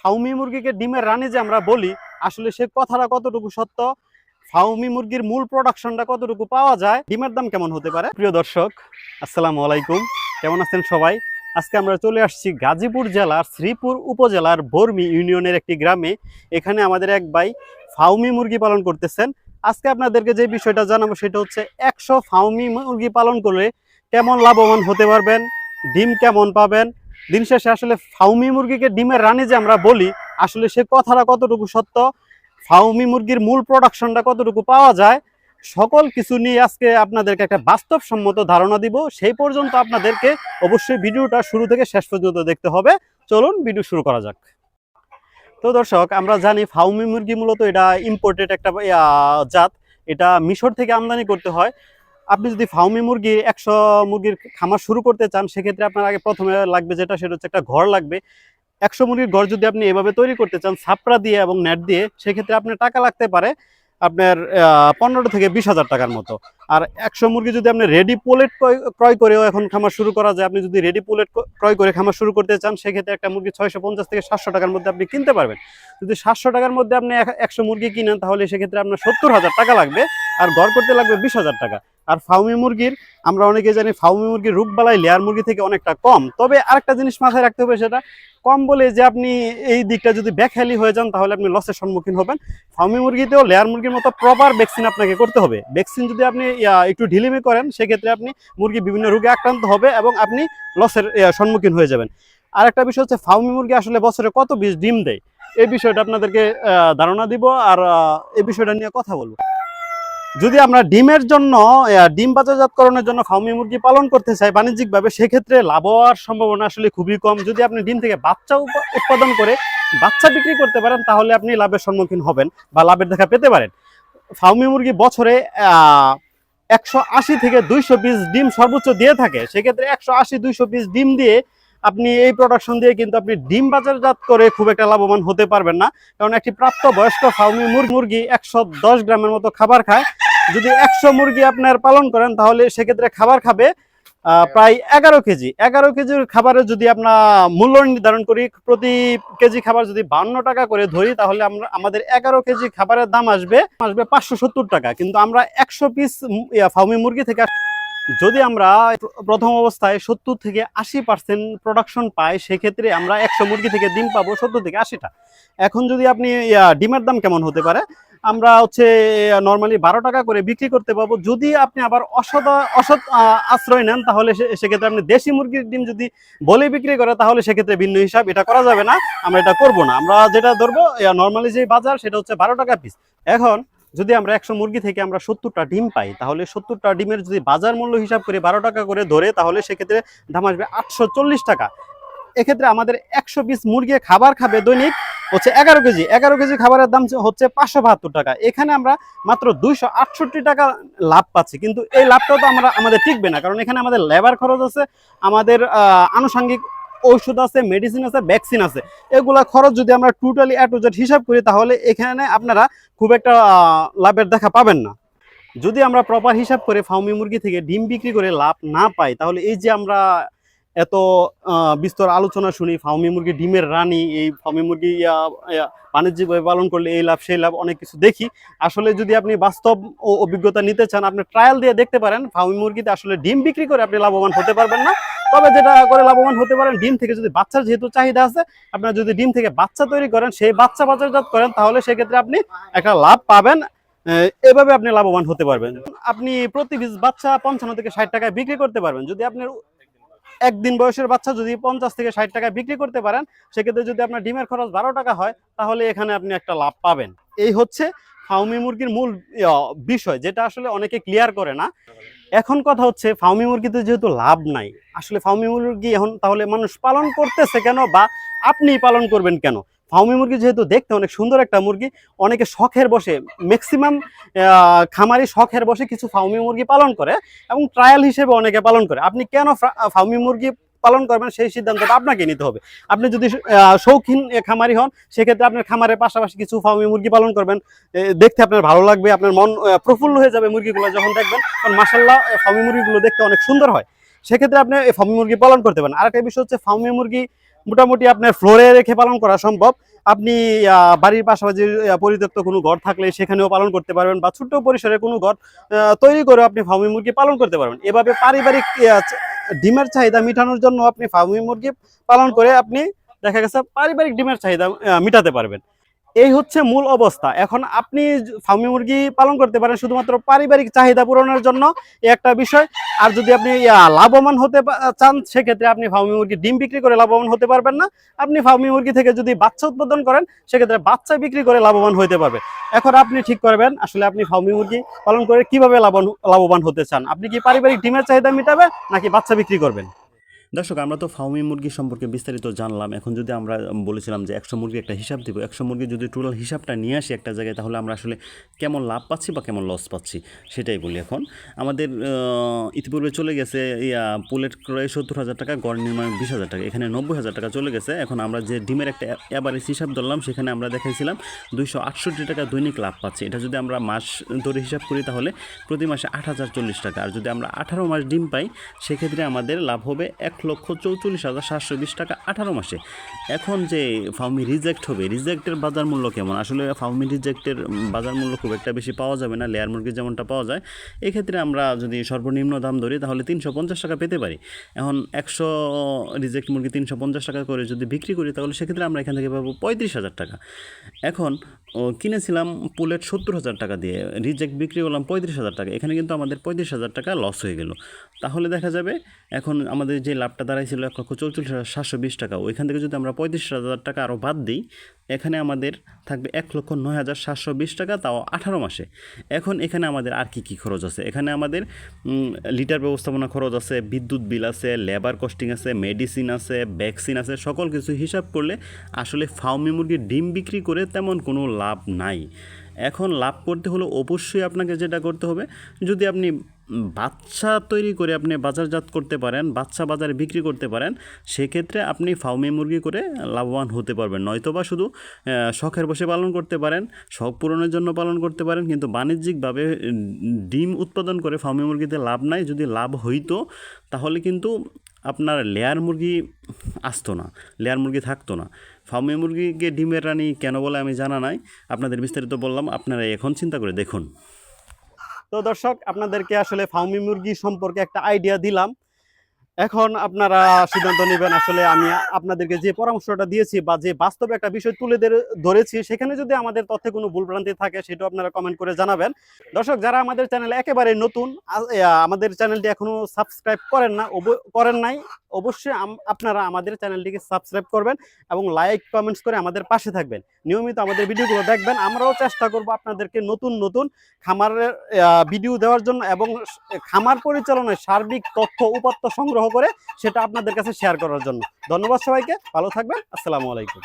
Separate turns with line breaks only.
ফাউমি মুরগিকে ডিমের রানী যে আমরা বলি, আসলে সে কথাটা কতটুকু সত্য? ফাউমি মুরগির মূল প্রোডাকশনটা কতটুকু পাওয়া যায়? ডিমের দাম কেমন হতে পারে? প্রিয় দর্শক, আসসালামু আলাইকুম। কেমন আছেন সবাই? আজকে আমরা চলে আসছি গাজীপুর জেলার শ্রীপুর উপজেলার বর্মি ইউনিয়নের একটি গ্রামে। এখানে আমাদের এক ভাই ফাউমি মুরগি পালন করতেছেন। আজকে আপনাদেরকে যে বিষয়টা জানাব সেটা হচ্ছে, একশো ফাউমি মুরগি পালন করলে কেমন লাভবান হতে পারবেন? ডিম কেমন পাবেন? দিন শেষে আসলে ফাউমি মুরগিকে ডিমের রানী যে আমরা বলি, আসলে সে কথাটা কতটুকু সত্য? ফাউমি মুরগির মূল প্রোডাকশনটা কতটুকু পাওয়া যায়? সকল কিছু নিয়ে আজকে আপনাদেরকে একটা বাস্তবসম্মত ধারণা দিব। সেই পর্যন্ত আপনাদেরকে অবশ্যই ভিডিওটা শুরু থেকে শেষ পর্যন্ত দেখতে হবে। চলুন ভিডিও শুরু করা যাক। তো দর্শক, আমরা জানি ফাউমি মুরগি মূলত এটা ইম্পোর্টেড একটা জাত। এটা মিশর থেকে আমদানি করতে হয়। আপনি যদি ফাউমি মুরগি, একশো মুরগির খামার শুরু করতে চান, সেক্ষেত্রে আপনার আগে প্রথমে লাগবে যেটা, সেটা হচ্ছে একটা ঘর লাগবে। একশো মুরগির ঘর যদি আপনি এভাবে তৈরি করতে চান, ছাপড়া দিয়ে এবং নেট দিয়ে, সেক্ষেত্রে আপনার টাকা লাগতে পারে আপনার পনেরো থেকে বিশ হাজার টাকার মতো। আর একশো মুরগি যদি আপনি রেডি পোলেট ক্রয় করেও এখন খামার শুরু করা যায়, আপনি যদি রেডি পোলেট ক্রয় করে খামার শুরু করতে চান, সেক্ষেত্রে একটা মুরগি ছয়শো পঞ্চাশ থেকে সাতশো টাকার মধ্যে আপনি কিনতে পারবেন। যদি সাতশো টাকার মধ্যে আপনি এক- একশো মুরগি কিনেন, তাহলে সেক্ষেত্রে আপনার সত্তর হাজার টাকা লাগবে, আর ঘর করতে লাগবে বিশ হাজার টাকা। আর ফাউমি মুরগির, আমরা অনেকে জানি ফাউমি মুরগির রোগবালাই লেয়ার মুরগি থেকে অনেকটা কম। তবে আরেকটা জিনিস মাথায় রাখতে হবে সেটা, কম বলে যে আপনি এই দিকটা যদি ব্যাকহালি হয়ে যান, তাহলে আপনি লসের সম্মুখীন হবেন। ফার্মি মুরগিতেও লেয়ার মুরগির মতো প্রপার ভ্যাকসিন আপনাকে করতে হবে। ভ্যাকসিন যদি আপনি একটু ঢিলিমি করেন, সেক্ষেত্রে আপনি মুরগি বিভিন্ন রোগে আক্রান্ত হবে এবং আপনি লসের সম্মুখীন হয়ে যাবেন। আর একটা বিষয় হচ্ছে ফার্মি মুরগি আসলে বছরে কত বীজ ডিম দেয়? এই বিষয়টা আপনাদেরকে ধারণা দিব, আর এই বিষয়টা নিয়ে কথা বলব। যদি আমরা ডিমের জন্য ডিম বাজারজাতকরণের জন্য ফার্মি মুরগি পালন করতে চাই বাণিজ্যিকভাবে, সেক্ষেত্রে লাভ হওয়ার সম্ভাবনা আসলে খুবই কম। যদি আপনি ডিম থেকে বাচ্চা উৎপাদন করে বাচ্চা বিক্রি করতে পারেন, তাহলে আপনি লাভের সম্মুখীন হবেন বা লাভের দেখা পেতে পারেন। ফাউমি মুরগি বছরে একশো আশি থেকে দুইশো পিস ডিম সর্বোচ্চ দিয়ে থাকে। সেক্ষেত্রে একশো আশি, দুইশো পিস ডিম দিয়ে আপনি এই প্রোডাকশন দিয়ে কিন্তু আপনি ডিম বাজারজাত করে খুব একটা লাভবান হতে পারবেন না। কারণ একটি প্রাপ্ত বয়স্ক ফার্মি মুরগি একশো দশ গ্রামের মতো খাবার খায়। যদি একশো মুরগি আপনার পালন করেন, তাহলে সেক্ষেত্রে খাবার খাবে প্রায় এগারো কেজি। এগারো কেজির খাবারের যদি আমরা মূল্য নির্ধারণ করি, প্রতি কেজি খাবার যদি বান্ন টাকা করে ধরি, তাহলে আমরা, আমাদের এগারো কেজি খাবারের দাম আসবে আসবে পাঁচশো সত্তর টাকা। কিন্তু আমরা একশো পিস ফাউমি মুরগি থেকে যদি আমরা প্রথম অবস্থায় সত্তর থেকে আশি পার্সেন্ট প্রোডাকশন পাই, সেক্ষেত্রে আমরা একশো মুরগি থেকে ডিম পাবো সত্তর থেকে আশিটা। এখন যদি আপনি ডিমের দাম কেমন হতে পারে? আমরা হচ্ছে নর্মালি বারো টাকা করে বিক্রি করতে পারব যদি আপনি আবার অসৎ অসৎ আশ্রয় নেন, তাহলে সেক্ষেত্রে আপনি দেশি মুরগির ডিম যদি বলে বিক্রি করে, তাহলে সেক্ষেত্রে ভিন্ন হিসাব, এটা করা যাবে না, আমরা এটা করব না। আমরা যেটা ধরবো নর্মালি যে বাজার, সেটা হচ্ছে বারো টাকা পিস এখন যদি আমরা একশো মুরগি থেকে আমরা সত্তরটা ডিম পাই, তাহলে সত্তরটা ডিমের যদি বাজার মূল্য হিসাব করে বারো টাকা করে ধরে, তাহলে সেক্ষেত্রে দাম আসবে আটশো চল্লিশ টাকা। এক্ষেত্রে আমাদের একশো পিস মুরগি খাবার খাবে দৈনিক হচ্ছে এগারো কেজি। এগারো কেজি খাবারের দাম হচ্ছে পাঁচশো বাহাত্তর টাকা। এখানে আমরা মাত্র দুইশো আটষট্টি টাকা লাভ পাচ্ছি। কিন্তু এই লাভটাও তো আমরা আমাদের টিকবে না। কারণ এখানে আমাদের লেবার খরচ আছে, আমাদের আনুষঙ্গিক ঔষধ আছে মেডিসিন আছে ভ্যাকসিন আছে। এগুলা খরচ যদি আমরা টোটালি এ টু জেড হিসাব করি, তাহলে এখানে আপনারা খুব একটা লাভের দেখা পাবেন না। যদি আমরা প্রপার হিসাব করে ফার্মি মুরগি থেকে ডিম বিক্রি করে লাভ না পাই, তাহলে এই যে আমরা এত বিস্তর আলোচনা শুনি ফার্মি মুরগি, ডিমের রানী, এই ফার্মি মুরগি বাণিজ্যিকভাবে পালন করলে এই লাভ, সেই লাভ অনেক কিছু দেখি। আসলে যদি আপনি বাস্তব ও অভিজ্ঞতা নিতে চান, আপনি ট্রায়াল দিয়ে দেখতে পারেন ফার্মি মুরগিতে আসলে ডিম বিক্রি করে আপনি লাভবান হতে পারবেন না। তবে যেটা করে লাভবান হতে পারেন, ডিম থেকে যদি বাচ্চার যেহেতু চাহিদা আছে, আপনার যদি ডিম থেকে বাচ্চা তৈরি করেন, সেই বাচ্চা বাজারজাত করেন, তাহলে সেক্ষেত্রে আপনি একটা লাভ পাবেন এভাবে আপনি লাভবান হতে পারবেন। আপনি প্রতি পিস বাচ্চা পঞ্চান্ন থেকে ষাট টাকায় বিক্রি করতে পারবেন। যদি আপনার একদিন বয়সের বাচ্চা যদি পঞ্চাশ থেকে ষাট টাকায় বিক্রি করতে পারেন, সেক্ষেত্রে যদি আপনার ডিমের খরচ বারো টাকা হয়, তাহলে এখানে আপনি একটা লাভ পাবেন। এই হচ্ছে ফাউমি মুরগির মূল বিষয়, যেটা আসলে অনেকে ক্লিয়ার করে না। এখন কথা হচ্ছে ফাউমি মুরগিতে যেহেতু লাভ নাই, আসলে ফাউমি মুরগি এখন তাহলে মানুষ পালন করতেছে কেন বা আপনি পালন করবেন কেন? ফাউমি মুরগি যেহেতু দেখতে অনেক সুন্দর একটা মুরগি, অনেকে শখের বসে ম্যাক্সিমাম খামারি শখের বসে কিছু ফাউমি মুরগি পালন করে এবং ট্রায়াল হিসেবে অনেকে পালন করে। আপনি কেন ফাউমি মুরগি পালন করবেন সেই সিদ্ধান্তটা আপনাকে নিতে হবে। আপনি যদি শৌখিন খামারি হন, সেক্ষেত্রে আপনার খামারের পাশাপাশি কিছু ফার্মি মুরগি পালন করবেন। দেখতে আপনার ভালো লাগবে, আপনার মন প্রফুল্ল হয়ে যাবে মুরগিগুলো যখন দেখবেন। কারণ মাসাল্লাহ ফার্মি মুরগিগুলো দেখতে অনেক সুন্দর হয়। সেক্ষেত্রে আপনি ফার্মি মুরগি পালন করতে পারেন। আরেকটা বিষয় হচ্ছে ফার্মি মুরগি মোটামুটি আপনার ফ্লোরে রেখে পালন করা সম্ভব। আপনি বাড়ির পাশাপাশি পরিত্যক্ত কোনো ঘর থাকলে সেখানেও পালন করতে পারবেন বা ছোট্ট পরিসরে কোনো ঘর তৈরি করে আপনি ফার্মি মুরগি পালন করতে পারবেন। এভাবে পারিবারিক ডিমের চাহিদা মেটানোর জন্য আপনি ফার্মি মুরগি পালন করে আপনি, দেখা গেছে পারিবারিক ডিমের চাহিদা মিটাতে মেটাতে পারবেন। এই হচ্ছে মূল অবস্থা। এখন আপনি ফার্মি মুরগি পালন করতে পারেন শুধুমাত্র পারিবারিক চাহিদা পূরণের জন্য একটা বিষয়। আর যদি আপনি লাভবান হতে চান, সেক্ষেত্রে আপনি ফার্মি মুরগি ডিম বিক্রি করে লাভবান হতে পারবেন না। আপনি ফার্মি মুরগি থেকে যদি বাচ্চা উৎপাদন করেন, সেক্ষেত্রে বাচ্চা বিক্রি করে লাভবান হতে পারবে। এখন আপনি ঠিক করবেন, আসলে আপনি ফার্মি মুরগি পালন করে কীভাবে লাভবান লাভবান হতে চান? আপনি কি পারিবারিক ডিমের চাহিদা মেটাবেন নাকি বাচ্চা বিক্রি করবেন?
দর্শক, আমরা তো ফাউমি মুরগি সম্পর্কে বিস্তারিত জানলাম। এখন যদি আমরা বলেছিলাম যে একশো মুরগি একটা হিসাব দিব, একশো মুরগি যদি টোটাল হিসাবটা নিয়ে আসি একটা জায়গায়, তাহলে আমরা আসলে কেমন লাভ পাচ্ছি বা কেমন লস পাচ্ছি, সেটাই বলি এখন। আমাদের ইতিপূর্বে চলে গেছে, ইয়া, পুলেট ক্রয় সত্তর হাজার টাকা, গড় নির্মাণ বিশ হাজার টাকা, এখানে নব্বই হাজার টাকা চলে গেছে। এখন আমরা যে ডিমের একটা এবারে হিসাব ধরলাম, সেখানে আমরা দেখাইছিলাম দুইশো আটষট্টি টাকা দৈনিক লাভ পাচ্ছি। এটা যদি আমরা মাস ধরে হিসাব করি, তাহলে প্রতি মাসে আট হাজার চল্লিশ টাকা। আর যদি আমরা আঠারো মাস ডিম পাই, সেক্ষেত্রে আমাদের লাভ হবে এক লক্ষ চৌচল্লিশ হাজার সাতশো বিশ টাকা আঠারো মাসে। এখন যে ফার্মি রিজেক্ট হবে রিজেক্টের বাজার মূল্য কেমন? আসলে ফাউমি রিজেক্টের বাজার মূল্য খুব একটা বেশি পাওয়া যাবে না লেয়ার মুরগি যেমনটা পাওয়া যায়। এক্ষেত্রে আমরা যদি সর্বনিম্ন দাম ধরি, তাহলে তিনশো পঞ্চাশ টাকা পেতে পারি। এখন একশো রিজেক্ট মুরগি তিনশো পঞ্চাশ টাকা করে যদি বিক্রি করি, তাহলে সেক্ষেত্রে আমরা এখান থেকে পাবো পঁয়ত্রিশ হাজার টাকা। এখন কিনেছিলাম পুলেট সত্তর হাজার টাকা দিয়ে রিজেক্ট বিক্রি করলাম পঁয়ত্রিশ হাজার টাকা। এখানে কিন্তু আমাদের পঁয়ত্রিশ হাজার টাকা লস হয়ে গেল। তাহলে দেখা যাবে, এখন আমাদের যে লাভটা দাঁড়াইছিল এক লক্ষ চৌচল্লিশ হাজার সাতশো বিশ টাকা। ওইখান থেকে যদি আমরা পঁয়ত্রিশ হাজার টাকা আরও বাদ দিই, এখানে আমাদের থাকবে এক লক্ষ নয় হাজার সাতশো বিশ টাকা, তাও আঠারো মাসে। এখন এখানে আমাদের আর কি কী খরচ আছে? এখানে আমাদের লিটার ব্যবস্থাপনা খরচ আছে, বিদ্যুৎ বিল আছে, লেবার কস্টিং আছে, মেডিসিন আছে, ভ্যাকসিন আছে, সকল কিছু হিসাব করলে আসলে ফার্মি মুরগির ডিম বিক্রি করে তেমন কোনো লাভ নাই। এখন লাভ করতে হলে অবশ্যই আপনাকে যেটা করতে হবে, যদি আপনি বাচ্চা তৈরি করে আপনি বাজারজাত করতে পারেন, বাচ্চা বাজারে বিক্রি করতে পারেন, সেক্ষেত্রে আপনি ফার্মি মুরগি করে লাভবান হতে পারবেন। নয়তোবা শুধু শখের বসে পালন করতে পারেন, শখ পূরণের জন্য পালন করতে পারেন, কিন্তু বাণিজ্যিকভাবে ডিম উৎপাদন করে ফার্মি মুরগিতে লাভ নাই, যদি লাভ হইতো, তাহলে কিন্তু আপনার লেয়ার মুরগি আসতো না, লেয়ার মুরগি থাকতো না। ফার্মি মুরগিকে ডিমের রানী কেন বলে আমি জানা নাই, আপনাদের বিস্তারিত বললাম, আপনারা এখন চিন্তা করে দেখুন।
তো দর্শক আপনাদেরকে আসলে ফাউমি মুরগি সম্পর্কে একটা আইডিয়া দিলাম। এখন আপনারা সিদ্ধান্ত নেবেন আসলে আমি আপনাদেরকে যে পরামর্শটা দিয়েছি বা যে বাস্তবে একটা বিষয় তুলে ধরে- ধরেছি, সেখানে যদি আমাদের তথ্যে কোনো ভুলভ্রান্তি থাকে, সেটাও আপনারা কমেন্ট করে জানাবেন। দর্শক, যারা আমাদের চ্যানেল একেবারে নতুন আমাদের চ্যানেলটি এখনও সাবস্ক্রাইব করেন না করেন নাই, অবশ্যই আপনারা আমাদের চ্যানেলটিকে সাবস্ক্রাইব করবেন এবং লাইক কমেন্টস করে আমাদের পাশে থাকবেন। নিয়মিত আমাদের ভিডিওগুলো দেখবেন। আমরাও চেষ্টা করব আপনাদেরকে নতুন নতুন খামারের ভিডিও দেওয়ার জন্য এবং খামার পরিচালনায় সার্বিক তথ্য, উপাত্ত সংগ্রহ করে সেটা আপনাদের কাছে শেয়ার করার জন্য। ধন্যবাদ সবাইকে ভালো থাকবেন আসসালামু আলাইকুম।